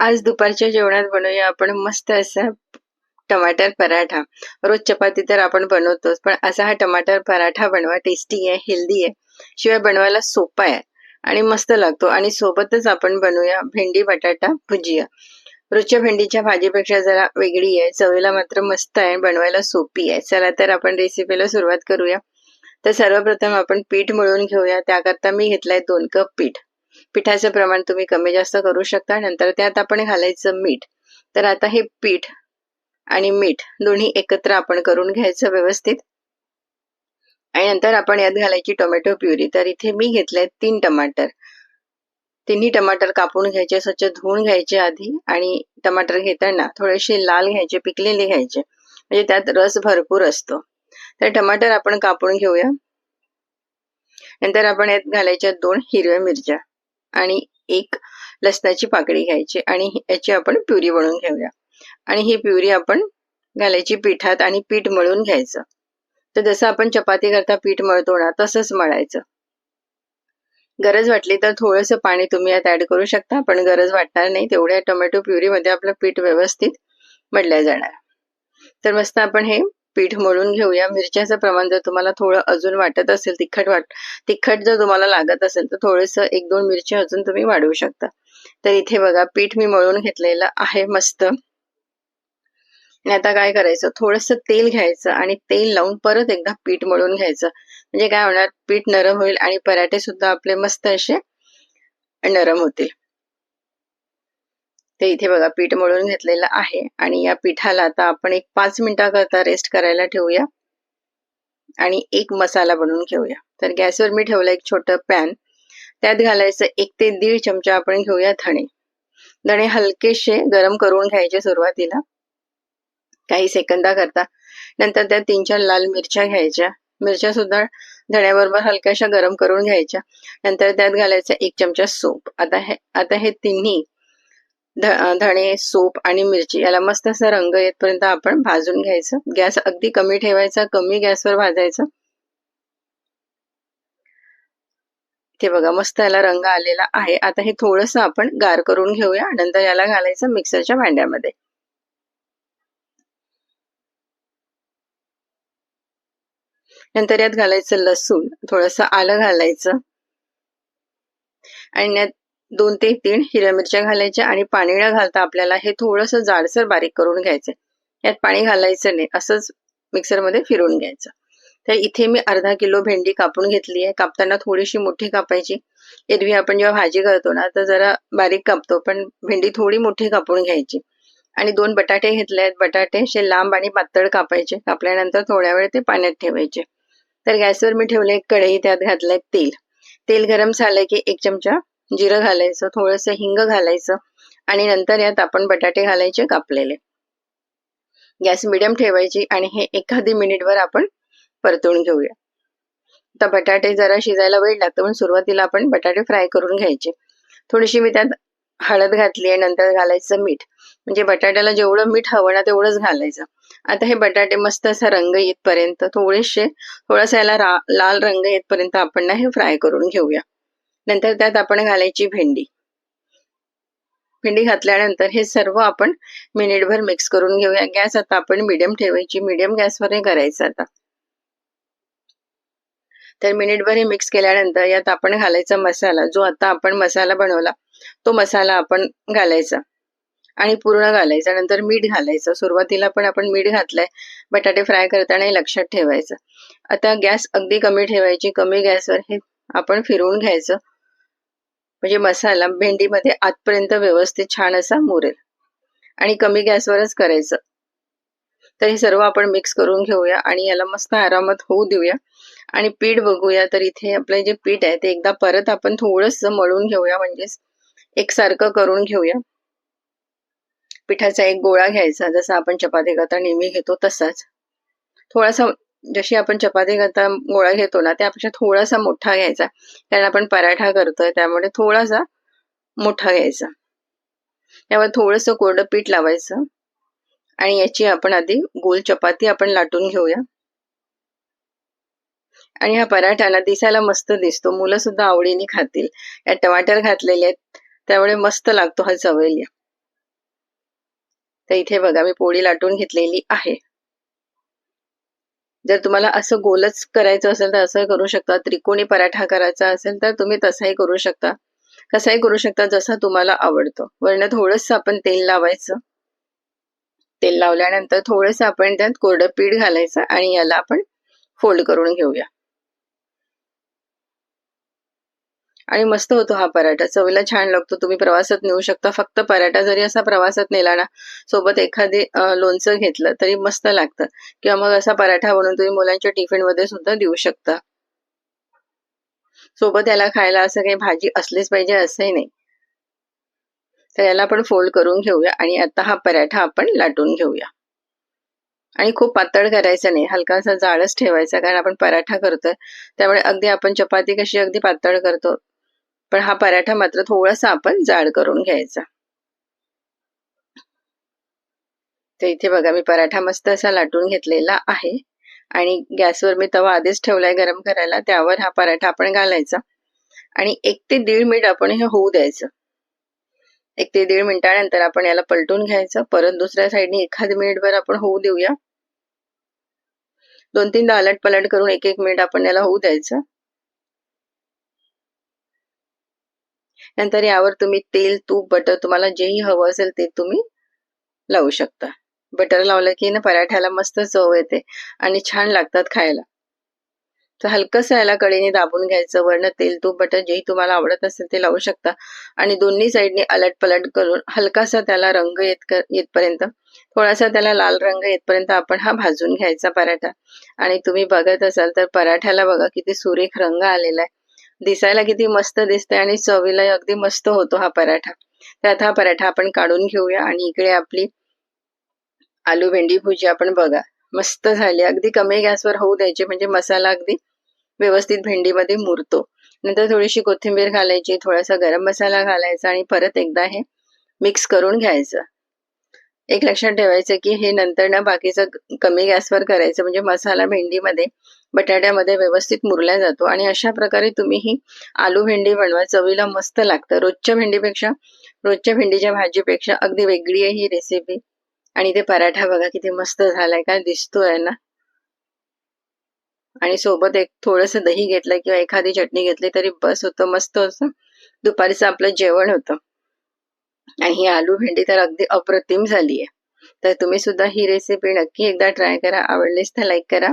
आज दुपारच्या जेवणात बनवूया आपण मस्त असा टमाटर पराठा. रोज चपाती तर आपण बनवतोच पण असा हा टमाटर पराठा बनवा टेस्टी आहे हेल्दी आहे. शिवाय बनवायला सोपा आहे आणि मस्त लागतो. आणि सोबतच आपण बनवूया भेंडी बटाटा भुजिया. रोजच्या भेंडीच्या भाजीपेक्षा जरा वेगळी आहे. चवीला मात्र मस्त आहे बनवायला सोपी आहे. चला तर आपण रेसिपीला सुरुवात करूया. तर सर्वप्रथम आपण पीठ मळून घेऊया. त्याकरता मी घेतलाय दोन कप पीठ. पिठाचं प्रमाण तुम्ही कमी जास्त करू शकता. नंतर त्यात आपण घालायचं मीठ. तर आता हे पीठ आणि मीठ दोन्ही एकत्र आपण करून घ्यायचं व्यवस्थित. आणि नंतर आपण यात घालायची टोमॅटो प्युरी. तर इथे मी घेतलंय तीन टमाटर. तिन्ही टमाटर कापून घ्यायचे स्वच्छ धुवून घ्यायचे आधी. आणि टमाटर घेताना थोडेसे लाल घ्यायचे पिकलेले घ्यायचे. म्हणजे त्यात रस भरपूर असतो. तर टमाटर आपण कापून घेऊया. नंतर आपण यात घालायच्या दोन हिरव्या मिरच्या. आणि एक लसणाची पाकळी घ्यायची आणि याची आपण प्युरी बनवून घेऊया. आणि ही प्युरी आपण घालायची पिठात आणि पीठ मळून घ्यायचं. तर जसं आपण चपाती करता पीठ मळतो ना तसंच मळायचं. गरज वाटली तर थोडंसं पाणी तुम्ही यात ऍड करू शकता पण गरज वाटणार नाही. तेवढ्या टोमॅटो प्युरीमध्ये आपलं पीठ व्यवस्थित मळल्या जाणार. तर मस्त आपण हे पीठ मळून घेऊया. मिरच्याचं प्रमाण जर तुम्हाला थोडं अजून वाटत असेल तिखट वाट तिखट जर तुम्हाला लागत असेल तर थोडस एक दोन मिरची अजून तुम्ही वाढवू शकता. तर इथे बघा पीठ मी मळून घेतलेलं आहे मस्त. आणि आता काय करायचं? थोडस तेल घ्यायचं आणि तेल लावून परत एकदा पीठ मळून घ्यायचं. म्हणजे काय होणार? पीठ नरम होईल आणि पराठे सुद्धा आपले मस्त असे नरम होतील. ते इथे बघा पीठ मळून घेतलेलं आहे. आणि या पिठाला आता आपण एक पाच मिनिटाकरता रेस्ट करायला ठेवूया. आणि एक मसाला बनवून घेऊया. तर गॅसवर मी ठेवलं एक छोटं पॅन त्यात घालायचं एक ते दीड चमचा आपण घेऊया धणे. धणे हलकेसे गरम करून घ्यायचे सुरुवातीला. काही सेकंदा करता नंतर त्यात तीन चार लाल मिरच्या घ्यायच्या. मिरच्या सुद्धा धण्याबरोबर हलक्याशा गरम करून घ्यायच्या. नंतर त्यात घालायचं एक चमचा सूप. आता हे आता हे तिन्ही धणे सूप आणि मिरची याला मस्त असा रंग येतपर्यंत आपण भाजून घ्यायचं. गॅस अगदी कमी ठेवायचा कमी गॅसवर भाजायचं. ते बघा मस्त याला रंग आलेला आहे. आता हे थोडस आपण गार करून घेऊया. नंतर याला घालायचं मिक्सरच्या भांड्यामध्ये. नंतर यात घालायचं लसूण थोडस आलं घालायचं. आणि यात दोन ते तीन हिरव्या मिरच्या घालायच्या आणि पाणी न घालता आपल्याला हे थोडस जाडसर बारीक करून घ्यायचं यात पाणी घालायचं नाही असंच मिक्सरमध्ये फिरवून घ्यायचं. तर इथे मी अर्धा किलो भेंडी कापून घेतली आहे. कापताना थोडीशी मोठी कापायची. एरवी आपण जेव्हा भाजी करतो ना तर जरा बारीक कापतो पण भेंडी थोडी मोठी कापून घ्यायची. आणि दोन बटाटे घेतले आहेत. बटाटे असे लांब आणि पातळ कापायचे. कापल्यानंतर थोड्या वेळ ते पाण्यात ठेवायचे. तर गॅसवर मी ठेवले एक कढई त्यात घातलंय तेल. तेल गरम झालंय की एक चमचा जिरं घालायचं थोडस हिंग घालायचं आणि नंतर यात आपण बटाटे घालायचे कापलेले. गॅस मिडियम ठेवायची आणि हे एखादी मिनिटवर आपण परतून घेऊया. आता बटाटे जरा शिजायला वेळ लागतो पण सुरुवातीला आपण बटाटे फ्राय करून घ्यायचे. थोडीशी मी त्यात हळद घातली आहे नंतर घालायचं मीठ. म्हणजे बटाट्याला जेवढं मीठ हवं ना तेवढंच घालायचं. आता हे बटाटे मस्त असा रंग येतपर्यंत थोडेसे थोडासा याला लाल रंग येतपर्यंत आपण ना हे फ्राय करून घेऊया. नंतर त्यात आपण घालायची भेंडी. भेंडी घातल्यानंतर हे सर्व आपण मिनिटभर मिक्स करून घेऊया. गॅस आता आपण मिडियम ठेवायची. मिडियम गॅसवर हे करायचं आता. तर मिनिटभर हे मिक्स केल्यानंतर यात आपण घालायचा मसाला जो आता आपण मसाला बनवला तो मसाला आपण घालायचा आणि पूर्ण घालायचा. नंतर मीठ घालायचं. सुरुवातीला पण आपण मीठ घातलंय. बटाटे फ्राय करताना लक्षात ठेवायचं. आता गॅस अगदी कमी ठेवायची. कमी गॅसवर हे आपण फिरवून घ्यायचं. म्हणजे मसाला भेंडीमध्ये आतपर्यंत व्यवस्थित छान असा मुरेल. आणि कमी गॅसवरच करायचं. तर हे सर्व आपण मिक्स करून घेऊया आणि याला मस्त आरामात होऊ देऊया. आणि पीठ बघूया तर इथे आपलं जे पीठ आहे ते एकदा परत आपण थोडस मळून घेऊया म्हणजेच एकसारखं करून घेऊया. पिठाचा एक गोळा घ्यायचा जसा आपण चपाती करता नेहमी घेतो तसाच. थोडासा जशी आपण चपाती करता गोळा घेतो ना त्यापेक्षा थोडासा मोठा घ्यायचा. कारण आपण पराठा करतोय त्यामुळे थोडासा मोठा घ्यायचा. त्यावर थोडस कोरडं पीठ लावायचं. आणि याची आपण आधी गोल चपाती आपण लाटून घेऊया. आणि हा पराठा ना दिसायला मस्त दिसतो. मुलं सुद्धा आवडीने खातील. या टमाटर घातलेले आहेत त्यामुळे मस्त लागतो हा चवेल तर इथे बघा मी पोळी लाटून घेतलेली आहे. जर तुम्हाला असं गोलच करायचं असेल तर असं करू शकता. त्रिकोणी पराठा करायचा असेल तर तुम्ही तसाही करू शकता. कसाही करू शकता जसा तुम्हाला आवडतो. वरण थोडंसं आपण तेल लावायचं. तेल लावल्यानंतर थोडंसं आपण त्यात कोरडं पीठ घालायचं आणि याला आपण फोल्ड करून घेऊया. आणि मस्त होतो हा पराठा. चवीला छान लागतो. तुम्ही प्रवासात नेऊ शकता. फक्त पराठा जरी असा प्रवासात नेला ना सोबत एखादी लोणचं घेतलं तरी मस्त लागतं. किंवा मग असा पराठा बनवून तुम्ही मुलांच्या टिफिनमध्ये सुद्धा देऊ शकता. सोबत याला खायला असं काही भाजी असलीच पाहिजे असंही नाही. तर याला आपण फोल्ड करून घेऊया आणि आता हा पराठा आपण लाटून घेऊया. आणि खूप पातळ करायचं नाही. हलकासा जाळच ठेवायचा कारण आपण पराठा करतोय. त्यामुळे अगदी आपण चपाती कशी अगदी पातळ करतो पण हा पराठा मात्र थोडासा आपण जाड करून घ्यायचा. तर इथे बघा मी पराठा मस्त असा लाटून घेतलेला आहे. आणि गॅसवर मी तवा आधीच ठेवलाय गरम करायला त्यावर हा पराठा आपण घालायचा. आणि एक ते दीड मिनिट आपण हे होऊ द्यायचं. एक ते दीड मिनिटानंतर आपण याला पलटून घ्यायचं. परत दुसऱ्या साईडने एखाद मिनिटभर आपण होऊ देऊया. दोन तीनदा अलट पलट करून एक एक मिनिट आपण याला होऊ द्यायचं. नंतर यावर तुम्ही तेल तूप बटर तुम्हाला जेही हवं असेल ते तुम्ही लावू शकता. बटर लावलं की ना पराठ्याला मस्त चव येते आणि छान लागतात खायला. तर हलकस याला कडेने दाबून घ्यायचं वरनं तेल तूप बटर जेही तुम्हाला आवडत असेल ते लावू शकता. आणि दोन्ही साईडने अलट पलट करून हलकासा त्याला रंग येत येतपर्यंत थोडासा त्याला लाल रंग येतपर्यंत आपण हा भाजून घ्यायचा पराठा. आणि तुम्ही बघत असाल तर पराठ्याला बघा किती सुरेख रंग आलेला आहे. दिसायला किती मस्त दिसते आणि चवीला अगदी मस्त होतो हा पराठा. त्यात हा पराठा आपण काढून घेऊया आणि इकडे आपली आलू भेंडी भुजी आपण बघा. मस्त झाली. अगदी कमी गॅसवर होऊ द्यायची म्हणजे मसाला अगदी व्यवस्थित भेंडीमध्ये मुरतो. नंतर थोडीशी कोथिंबीर घालायची थोडासा गरम मसाला घालायचा आणि परत एकदा हे मिक्स करून घ्यायचं. एक लक्षात ठेवायचं की हे नंतर ना बाकीचं कमी गॅसवर करायचं म्हणजे मसाला भेंडीमध्ये बटाट्यामध्ये व्यवस्थित मुरला जातो. आणि अशा प्रकारे तुम्ही ही आलू भेंडी बनवा. चवीला मस्त लागतं. रोजच्या भेंडीपेक्षा रोजच्या भेंडीच्या भाजीपेक्षा अगदी वेगळी आहे ही रेसिपी आणि ते पराठा बघा किती मस्त झालाय. काय दिसतोय ना? आणि सोबत एक थोडस दही घेतलं किंवा एखादी चटणी घेतली तरी बस होतं. मस्त असं दुपारीचं आपलं जेवण होतं. आणि ही आलू भेंडी तर अगदी अप्रतिम झाली आहे. तर तुम्ही सुद्धा ही रेसिपी नक्की एकदा ट्राय करा. आवडलीच तर लाईक करा.